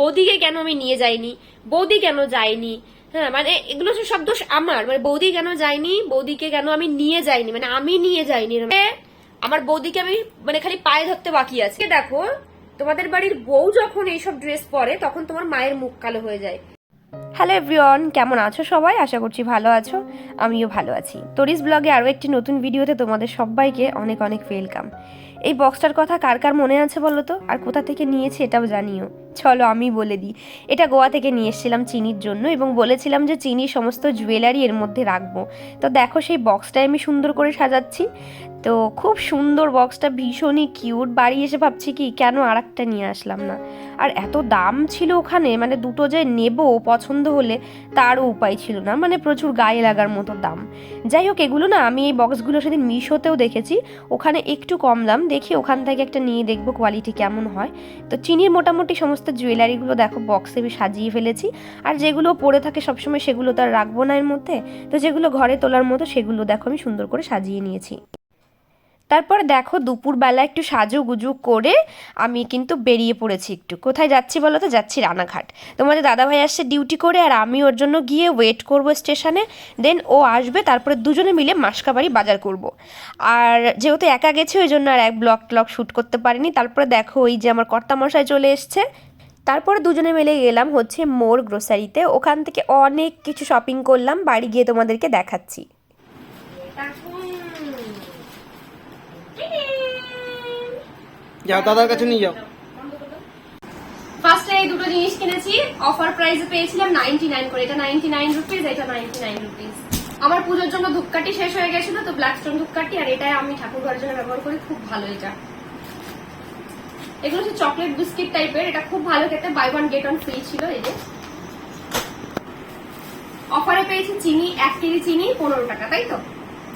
বৌদিকে কেন আমি নিয়ে যাইনি? বৌদি কেন যায়নি? হ্যাঁ মানে এগুলো সব দোষ আমার। মানে বৌদি কেন যায়নি? বৌদিকে কেন আমি নিয়ে যাইনি? মানে আমি নিয়ে যাইনি। আমার বৌদিকে আমি মানে খালি পায়ে ধরতে বাকি আছে। দেখো, তোমাদের বাড়ির বউ যখন এইসব ড্রেস পরে, তখন তোমার মায়ের মুখ কালো হয়ে যায়। হ্যালো এভরিওয়ান কেমন আছো সবাই? আশা করছি ভালো আছো। আমিও ভালো আছি। তরিস ব্লগে আরও একটি নতুন ভিডিওতে তোমাদের সবাইকে অনেক অনেক ওয়েলকাম এই বক্সটার কথা কার কার মনে আছে বলো তো? আর কোথা থেকে নিয়েছে এটাও জানিও। চলো আমি বলে দিই। এটা গোয়া থেকে নিয়ে এসেছিলাম চিনির জন্য এবং বলেছিলাম যে চিনি সমস্ত জুয়েলারি এর মধ্যে রাখব। তো দেখো সেই বক্সটাই আমি সুন্দর করে সাজাচ্ছি। তো খুব সুন্দর বক্সটা ভীষণই কিউট বাড়ি এসে ভাবছি কি, কেন আর একটা নিয়ে আসলাম না? আর এত দাম ছিল ওখানে মানে দুটো যে নেব পছন্দ হলে তারও উপায় ছিল না মানে প্রচুর গায়ে লাগার মতো দাম। যাই হোক, এগুলো না আমি এই বক্সগুলো সেদিন মিশোতেও দেখেছি। ওখানে একটু কম দাম, দেখি ওখান থেকে একটা নিয়ে দেখব কোয়ালিটি কেমন হয়। তো চিনির মোটামুটি সমস্ত জুয়েলারিগুলো দেখো বক্সে সাজিয়ে ফেলেছি। আর যেগুলো পরে থাকে সবসময় সেগুলো তো আর রাখব না এর মধ্যে। তো যেগুলো ঘরে তোলার মতো সেগুলো দেখো, আমি সুন্দর করে সাজিয়ে নিয়েছি। তারপর দেখো দুপুরবেলা একটু সাজুগুজু করে আমি কিন্তু বেরিয়ে পড়েছি একটু। কোথায় যাচ্ছি বলো তো? যাচ্ছি রানাঘাট। তোমাদের দাদাভাই আসছে ডিউটি করে আর আমি ওর জন্য গিয়ে ওয়েট করব স্টেশনে দেন ও আসবে, তারপরে দুজনে মিলে মাসকাবাড়ি বাজার করব। আর যেহেতু একা গেছি, ওই জন্য আর এক ব্লগ ট্লগ শ্যুট করতে পারিনি। তারপরে দেখো ওই যে আমার কর্তামশাই চলে এসছে। তারপরে দুজনে মিলে গেলাম হচ্ছে মোর গ্রোসারিতে ওখান থেকে অনেক কিছু শপিং করলাম। বাড়ি গিয়ে তোমাদেরকে দেখাচ্ছি। যাও দাদার কাছে নিয়ে যাও। ফার্স্টে এই দুটো জিনিস কিনেছি। অফার প্রাইসে পেয়েছিলাম নাইনটি নাইন করে। এটা নাইনটি নাইন রুপিস এটা নাইনটি নাইন রুপিস আমার পুজোর জন্য ধূপকাঠি শেষ হয়ে গেছিল তো ব্ল্যাক স্টোন ধূপকাঠি আর এটাই আমি ঠাকুর ঘরের জন্য ব্যবহার করি। খুব ভালো এটা। এগুলো হচ্ছে চকলেট বিস্কিট টাইপের এটা খুব ভালো খেতে। Buy one get one free ছিল এই যে। অফারে পেয়েছি চিনি এক কেজি চিনি পনেরো টাকা তাই তো?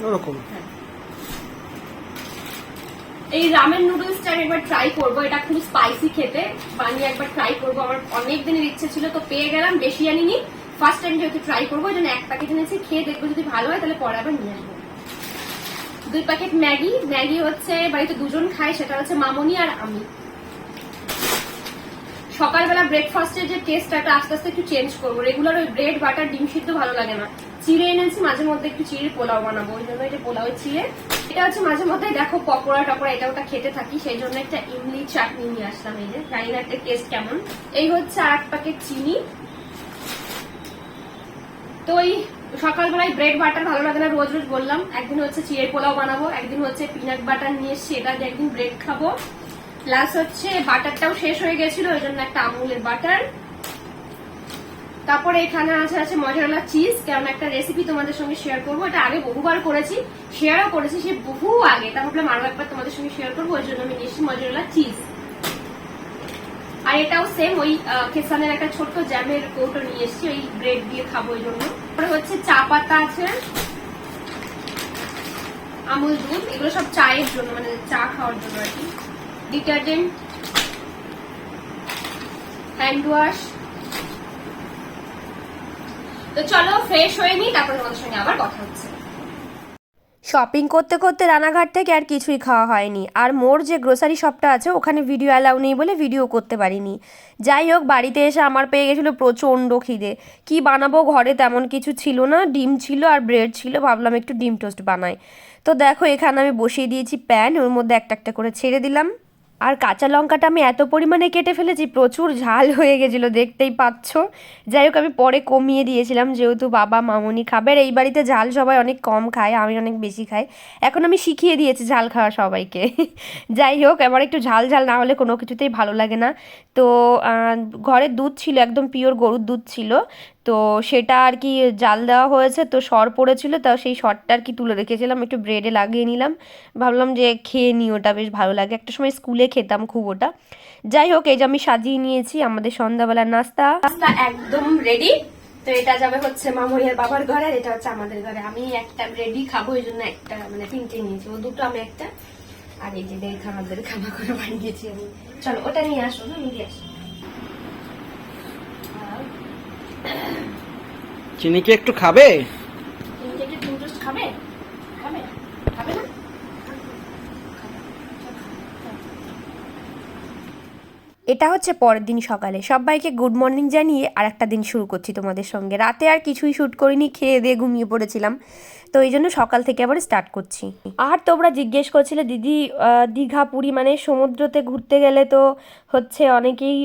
ওরকম। এই রামেন নুডলসটা আমি একবার ট্রাই করব। এটা খুব স্পাইসি খেতে। বানিয়ে একবার ট্রাই করব। আমার অনেক দিনের ইচ্ছে ছিল, তো পেয়ে গেলাম। বেশি আনিনি ফার্স্ট টাইম যেহেতু ট্রাই করব জন্য এক প্যাকেট এনেছি। খেয়ে দেখব যদি ভালো হয়, তাহলে পরে আবার নিয়ে আসব। দুই প্যাকেট ম্যাগি। ম্যাগি হচ্ছে বাড়িতে দুজন খায়, সেটা হচ্ছে মামনি আর আমি। সকালবেলা ব্রেকফাস্টের যে টেস্ট একটা আস্তে আস্তে একটু চেঞ্জ করব। রেগুলার ওই ব্রেড বাটার ডিম সিদ্ধ ভালো লাগে না। চিড়ে এনেছি, মাঝে মধ্যে একটু চিড়ে পোলাও বানাবো। ওই জন্য এটা পোলাও চিড়ে, এটা হচ্ছে মাঝে মধ্যে দেখো পকোড়া টকোড়া, এটা ওটা খেতে থাকি, সেই জন্য একটা ইমলি চাটনি নিয়ে আসলাম এই যে। জানি না একটা টেস্ট কেমন। এই হচ্ছে আর এক প্যাকেট চিনি। তো ওই সকালবেলায় ব্রেড বাটার ভালো লাগে না, রোজ রোজ বললাম, একদিন হচ্ছে চিড়ে পোলাও বানাবো, একদিন হচ্ছে পিনাট বাটার নিয়ে এসছি, এটা একদিন ব্রেড খাব। প্লাস হচ্ছে বাটারটাও শেষ হয়ে গেছিল, ওই জন্য একটা আমুলের বাটার। তারপরে এখানে আছে আছে মজারালা চিজ কারণ একটা রেসিপি তোমাদের সঙ্গে শেয়ার করব। এটা আগে বহুবার করেছি শেয়ারও করেছি, সে বহু আগে। তা ভাবলাম আরও একবার তোমাদের সঙ্গে শেয়ার করব, ওই জন্য আমি নিয়েছি মজারালা চিজ। আর এটাও সেম ওই কেসানের একটা ছোট্ট জ্যামের কৌটো নিয়ে এসেছি, ওই ব্রেড দিয়ে খাব ওই জন্য। তারপরে হচ্ছে চা পাতা আছে, আমুল দুধ, এগুলো সব চায়ের জন্য মানে চা খাওয়ার জন্য আর কি। Detergent, hand wash. তো চলো ফ্রেশ হয়ে নিই, তারপর তোমাদের সঙ্গে আবার কথা হচ্ছে। শপিং করতে করতে রানাঘাট থেকে আর কিছুই খাওয়া হয়নি। আর মোর যে গ্রোসারি শপটা আছে, ওখানে ভিডিও অ্যালাউ নেই বলে ভিডিও করতে পারিনি। যাই হোক, বাড়িতে এসে আমার পেয়ে গেছিল প্রচণ্ড খিদে। কি বানাবো ঘরে তেমন কিছু ছিল না, ডিম ছিল আর ব্রেড ছিল, ভাবলাম একটু ডিম টোস্ট বানাই। তো দেখো, এখানে আমি বসিয়ে দিয়েছি প্যান ওর মধ্যে একটা একটা করে ছেড়ে দিলাম। আর কাঁচা লঙ্কাটা আমি এত পরিমাণে কেটে ফেলেছি, প্রচুর ঝাল হয়ে গেছিল, দেখতেই পাচ্ছ। যাই হোক, আমি পরে কমিয়ে দিয়েছিলাম, যেহেতু বাবা মামুনি খাবে এই বাড়িতে ঝাল সবাই অনেক কম খায়, আমি অনেক বেশি খাই। এখন আমি শিখিয়ে দিয়েছি ঝাল খাওয়া সবাইকে। যাই হোক, আমার একটু ঝাল ঝাল না হলে কোনো কিছুতেই ভালো লাগে না। তো ঘরের দুধ ছিল, একদম পিওর গরুর দুধ ছিল। তো সেটা আর কি জাল দেওয়া হয়েছে, তো সর পড়েছিল, তা সেই সরটা আর কি তুলে রেখেছিলাম, একটু ব্রেডে লাগিয়ে নিলাম। ভাবলাম যে খেয়ে নিই, ওটা বেশ ভালো লাগে। একটা সময় স্কুলে খেতাম খুব ওটা। যাই হোক, এই যে আমি সাজিয়ে নিয়েছি, আমাদের সন্ধ্যাবেলার নাস্তা। নাস্তা একদম রেডি তো এটা যাবে হচ্ছে মামুরিয়ার বাবার ঘরে এটা হচ্ছে আমাদের ঘরে। আমি একটা রেডি খাব, এই জন্য একটা মানে তিনটে নিয়েছি। ও দুটো, আমি একটা। আর এই যে দেড় খাবার দেড় খাবার করে বানিয়েছি আমি। চলো ওটা নিয়ে আসো না আমি দিয়ে আসি চিনি কি একটু খাবে? না? এটা হচ্ছে পরের দিন সকালে। সবাইকে গুড মর্নিং জানিয়ে আর একটা দিন শুরু করছি তোমাদের সঙ্গে। রাতে আর কিছুই শ্যুট করিনি খেয়ে দিয়ে ঘুমিয়ে পড়েছিলাম। তো এই জন্য সকাল থেকে আবার স্টার্ট করছি। আর তোমরা জিজ্ঞেস করছিলে, দিদি দীঘা, পুরী মানে সমুদ্রতে ঘুরতে গেলে তো হচ্ছে অনেকেই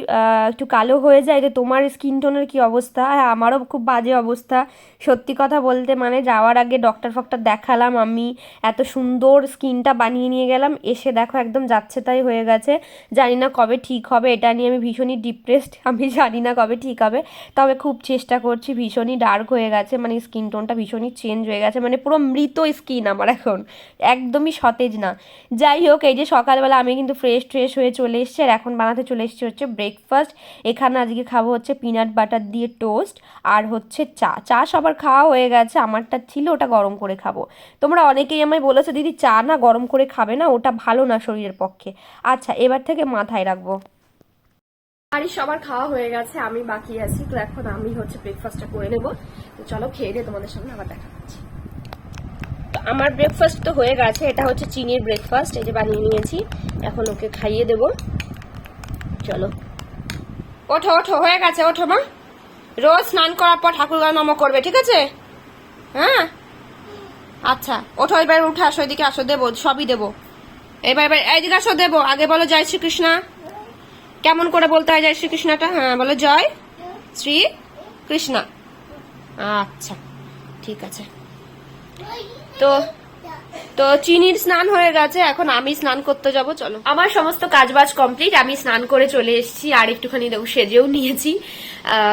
একটু কালো হয়ে যায়। তো তোমার স্কিন টোনের কি অবস্থা? হ্যাঁ আমারও খুব বাজে অবস্থা। সত্যি কথা বলতে মানে যাওয়ার আগে ডক্টর ফক্টর দেখালাম আমি, এত সুন্দর স্কিনটা বানিয়ে নিয়ে গেলাম। এসে দেখো একদম যাচ্ছে তাই হয়ে গেছে। জানি না কবে ঠিক হবে, এটা নিয়ে আমি ভীষণই ডিপ্রেসড আমি জানি না কবে ঠিক হবে। তবে খুব চেষ্টা করছি, ভীষণই ডার্ক হয়ে গেছে। মানে স্কিন টোনটা ভীষণই চেঞ্জ হয়ে গেছে। মানে পুরো মৃত স্কিন আমার এখন। একদমই সতেজ না। যাই হোক, এই যে সকালবেলা আমি কিন্তু ফ্রেশ ট্রেশ হয়ে চলে এসেছি আর এখন বানাতে চলে এসেছি হচ্ছে ব্রেকফাস্ট এখানে আজকে খাব হচ্ছে পিনাট বাটার দিয়ে টোস্ট আর হচ্ছে চা। চা সবার খাওয়া হয়ে গেছে, আমারটা ছিল, ওটা গরম করে খাব। তোমরা অনেকেই আমায় বলেছ, দিদি, চা না গরম করে খাবে না, ওটা ভালো না শরীরের পক্ষে? আচ্ছা এবার থেকে মাথায় রাখব। বাড়ির সবার খাওয়া হয়ে গেছে, আমি বাকি আছি। তো এখন আমি হচ্ছে ব্রেকফাস্টটা করে নেব। তো চলো, খেয়ে দিয়ে তোমাদের সামনে আবার দেখা হচ্ছে। তো আমার ব্রেকফাস্ট তো হয়ে গেছে, এটা হচ্ছে চিনির ব্রেকফাস্ট এই যে বানিয়ে নিয়েছি। এখন ওকে খাইয়ে দেব। চলো। ওঠো ওঠো, হয়ে গেছে, ওঠো মা। রোজ স্নান করার পর ঠাকুর গান নম করবে, ঠিক আছে? হ্যাঁ? আচ্ছা ওঠো, এবার উঠে আসো, এদিকে আসো, দেবো, সবই দেবো। এবার এবার এইদিকে আসো, দেবো, আগে বলো জয় শ্রীকৃষ্ণ। কেমন করে বলতে হয় জয় শ্রীকৃষ্ণটা? হ্যাঁ বলো, জয় শ্রী কৃষ্ণ আচ্ছা ঠিক আছে। তো তো চিনির স্নান হয়ে গেছে, এখন আমি স্নান করতে যাব, চলো। আমার সমস্ত কাজবাজ কমপ্লিট আমি স্নান করে চলে এসেছি, আর একটুখানি দেখো সেজেও নিয়েছি।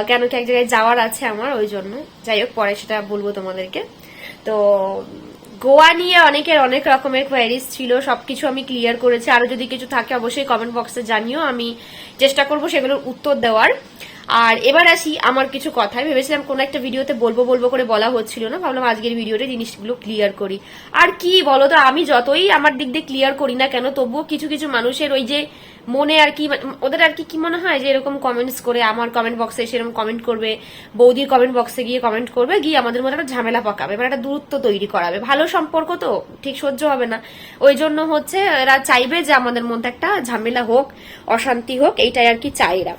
কেন কি এক জায়গায় যাওয়ার আছে আমার, ওই জন্য। যাই হোক, পরে সেটা বলব তোমাদেরকে। তো, গোয়া নিয়ে অনেকের অনেক রকমের কোয়ারিজ ছিল, সবকিছু আমি ক্লিয়ার করেছি। আরও যদি কিছু থাকে, অবশ্যই কমেন্ট বক্সে জানিও, আমি চেষ্টা করব সেগুলোর উত্তর দেওয়ার। আর এবার আসি আমার কিছু কথা। ভেবেছিলাম কোনো একটা ভিডিওতে বলব বলব করে বলা হচ্ছিল না, ভাবলাম আজকের ভিডিওতে জিনিসগুলো ক্লিয়ার করি। আর কি বলো তো আমি যতই আমার দিক দিয়ে ক্লিয়ার করি না কেন, তবুও কিছু কিছু মানুষের ওই যে মনে আর কি, ওদের আর কি কি মনে হয় যে এরকম কমেন্টস করে, আমার কমেন্ট বক্সে সেরকম কমেন্ট করবে, বৌদির কমেন্ট বক্সে গিয়ে কমেন্ট করবে, গিয়ে আমাদের মধ্যে একটা ঝামেলা পাকাবে মানে একটা দূরত্ব তৈরি করাবে। ভালো সম্পর্ক তো, ঠিক সহ্য হবে না। ওই জন্য হচ্ছে, এরা চাইবে যে আমাদের মধ্যে একটা ঝামেলা হোক, অশান্তি হোক, এইটাই আর কি চাই এরা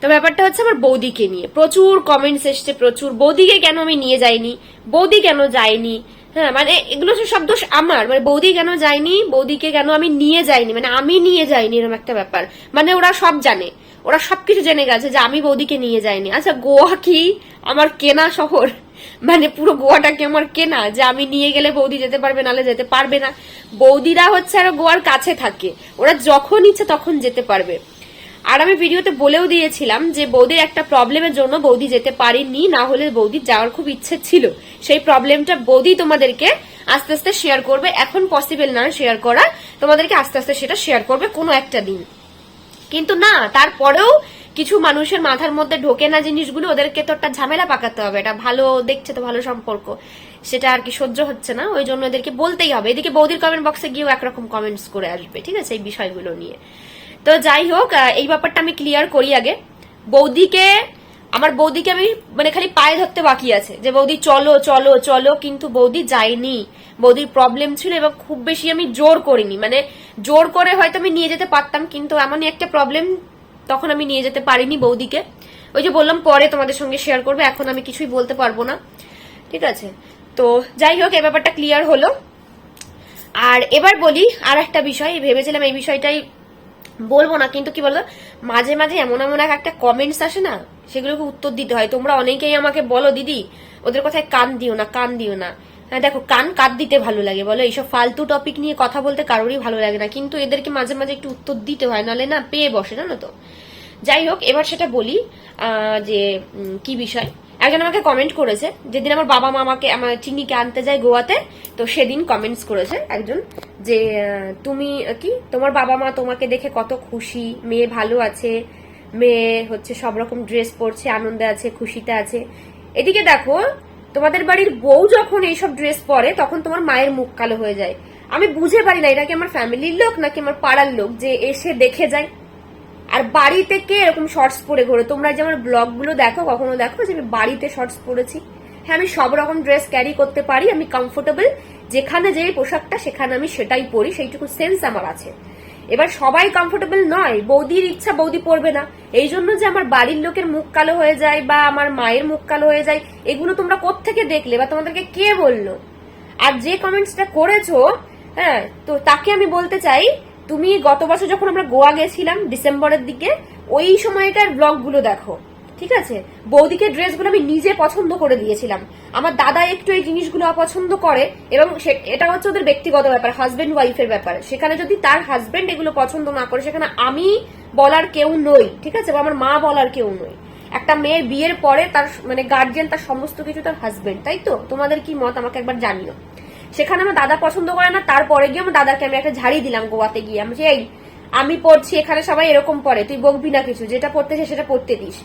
তো ব্যাপারটা হচ্ছে আমার বৌদিকে নিয়ে। প্রচুর কমেন্টস এসছে, প্রচুর। বৌদিকে কেন আমি নিয়ে যাইনি? বৌদি কেন যায়নি? হ্যাঁ মানে এগুলো সব দোষ আমার। মানে বৌদি কেন যায়নি? বৌদিকে কেন আমি নিয়ে যাইনি? মানে আমি নিয়ে যাইনি এরকম একটা ব্যাপার। মানে ওরা সব জানে। ওরা সবকিছু জেনে গেছে যে আমি বৌদিকে নিয়ে যাইনি। আচ্ছা গোয়া কি? আমার কেনা শহর। মানে পুরো গোয়াটা কি আমার কেনা? যে আমি নিয়ে গেলে বৌদি যেতে পারবে নালে যেতে পারবে না। বৌদিরা হচ্ছে আর গোয়ার কাছে থাকে। ওরা যখন ইচ্ছে তখন যেতে পারবে। আর আমি ভিডিওতে বলেও দিয়েছিলাম যে বৌদির একটা প্রবলেমের জন্য বৌদি যেতে পারেনি, না হলে বৌদির যাওয়ার খুব ইচ্ছে ছিল। সেই প্রবলেমটা বৌদি তোমাদেরকে আস্তে আস্তে শেয়ার করবে। এখন পসিবল না শেয়ার করা। তোমাদেরকে আস্তে আস্তে সেটা শেয়ার করবে কোনো একটা দিন। কিন্তু না, তারপরেও কিছু মানুষের মাথার মধ্যে ঢোকে না জিনিসগুলো, ওদেরকে তো একটা ঝামেলা পাকাতে হবে। এটা ভালো দেখছে তো ভালো সম্পর্ক। সেটা আর কি সহ্য হচ্ছে না। ওই জন্য এদেরকে বলতেই হবে। এদিকে বৌদির কমেন্ট বক্সে গিয়েও একরকম কমেন্টস করে আসবে, ঠিক আছে? এই বিষয়গুলো নিয়ে। তো যাই হোক এই ব্যাপারটা আমি ক্লিয়ার করি আগে। বৌদিকে, আমার বৌদিকে আমি মানে খালি পায়ে ধরতে বাকি আছে যে, বৌদি, চলো চলো চলো, কিন্তু বৌদি যায়নি। বৌদির প্রবলেম ছিল এবং খুব বেশি আমি জোর করিনি। মানে জোর করে হয়তো আমি নিয়ে যেতে পারতাম, কিন্তু এমনই একটা প্রবলেম তখন আমি নিয়ে যেতে পারিনি বৌদিকে। ওই যে বললাম, পরে তোমাদের সঙ্গে শেয়ার করবে, এখন আমি কিছুই বলতে পারব না। ঠিক আছে? তো যাই হোক, এই ব্যাপারটা ক্লিয়ার হলো। আর এবার বলি আর একটা বিষয় ভেবেছিলাম এই বিষয়টাই বলব না, কিন্তু কি বলতো, মাঝে মাঝে এমন এমন এক একটা কমেন্টস আসে না, সেগুলোকে উত্তর দিতে হয়। তোমরা অনেকেই আমাকে বলো, দিদি, ওদের কথায় কান দিও না, কান দিও না। হ্যাঁ দেখো, কান কাট দিতে ভালো লাগে বলো? এইসব ফালতু টপিক নিয়ে কথা বলতে কারোরই ভালো লাগে না, কিন্তু এদেরকে মাঝে মাঝে একটু উত্তর দিতে হয়, নাহলে না পেয়ে বসে, জানো তো। যাই হোক, এবার সেটা বলি যে কি বিষয়? একজন আমাকে কমেন্ট করেছে, যেদিন আমার বাবা মা আমাকে, আমার চিনিকে আনতে যায় গোয়াতে, তো সেদিন কমেন্টস করেছে একজন যে তুমি কি? তোমার বাবা মা তোমাকে দেখে কত খুশি, মেয়ে ভালো আছে, মেয়ে হচ্ছে সব রকম ড্রেস পরছে, আনন্দে আছে, খুশিতে আছে। এদিকে দেখো, তোমাদের বাড়ির বউ যখন এইসব ড্রেস পরে, তখন তোমার মায়ের মুখ কালো হয়ে যায়। আমি বুঝে পারি না, এটা কি আমার ফ্যামিলির লোক নাকি আমার পাড়ার লোক যে এসে দেখে যায়? আর বাড়িতে কে এরকম শর্টস পরে ঘোরে? তোমরা যে আমার ব্লগগুলো দেখো, কখনো দেখো যে আমি বাড়িতে শর্টস পরেছি? হ্যাঁ আমি সব রকম ড্রেস ক্যারি করতে পারি, আমি কমফোর্টেবল যেখানে যে পোশাকটা সেখানে আমি সেটাই পরি, সেইটুকু সেন্স আমার আছে। এবার সবাই কমফোর্টেবল নয়, বৌদির ইচ্ছা বৌদি পড়বে না। এই জন্য যে আমার বাড়ির লোকের মুখ কালো হয়ে যায় বা আমার মায়ের মুখ কালো হয়ে যায়, এগুলো তোমরা কোত্থেকে দেখলে বা তোমাদেরকে কে বলল? আর যে কমেন্টসটা করেছ হ্যাঁ তো তাকে আমি বলতে চাই তুমি গত বছর যখন আমরা গোয়া গেছিলাম, ডিসেম্বরের দিকে, ওই সময়কার ব্লগগুলো দেখো, ঠিক আছে? বৌদিকে ড্রেসগুলো আমি নিজে পছন্দ করে দিয়েছিলাম। আমার দাদা একটু এই জিনিসগুলো অপছন্দ করে, এবং এটা হচ্ছে ওদের ব্যক্তিগত ব্যাপার হাজবেন্ড ওয়াইফের ব্যাপার। সেখানে যদি তার হাজবেন্ড এগুলো পছন্দ না করে, সেখানে আমি বলার কেউ নই, ঠিক আছে? আমার মা বলার কেউ নই। একটা মেয়ের বিয়ের পরে তার মানে গার্জিয়ান তার সমস্ত কিছু তার হাজবেন্ড তাই তো? তোমাদের কি মত? আমাকে একবার জানিও। সেখানে আমার দাদা পছন্দ করে না, তারপরে গিয়ে আমার দাদাকে আমি একটা ঝাড়ি দিলাম গোয়াতে গিয়ে। আমি এই, আমি পড়ছি, এখানে সবাই এরকম পড়ে, তুই বকবি না কিছু, যেটা পড়তেছে সেটা পড়তে দিস।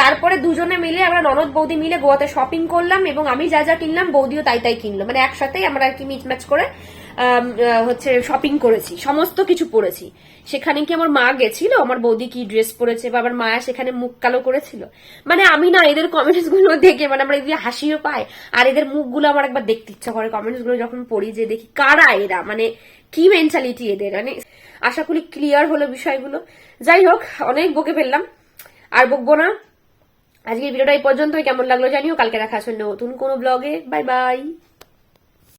তারপরে দুজনে মিলে আমরা ননদ বৌদি মিলে গোয়াতে শপিং করলাম এবং আমি যা যা কিনলাম, বৌদিও তাই তাই কিনলো। মানে একসাথেই আমরা আর কি মিচ ম্যাচ করে হচ্ছে শপিং করেছি, সমস্ত কিছু পরেছি। সেখানে কি আমার মা গেছিল? আমার বৌদি কি ড্রেস পরেছে বা আমার মায়া সেখানে মুখ কালো করেছিল? মানে আমি না, এদের কমেন্টসগুলো দেখে মানে আমরা এদিকে হাসিও পাই। আর এদের মুখগুলো আমার একবার দেখতে ইচ্ছা করে। কমেন্টসগুলো যখন পড়ি যে দেখি কারা এরা? মানে কি মেন্টালিটি এদের? মানে আশা করি ক্লিয়ার হলো বিষয়গুলো। যাই হোক, অনেক বকে ফেললাম। আর বকবো না। আজকের ভিডিওটা এই পর্যন্তই। কেমন লাগল জানিও। কালকে দেখা আসবে নতুন কোনো ব্লগে বাই বাই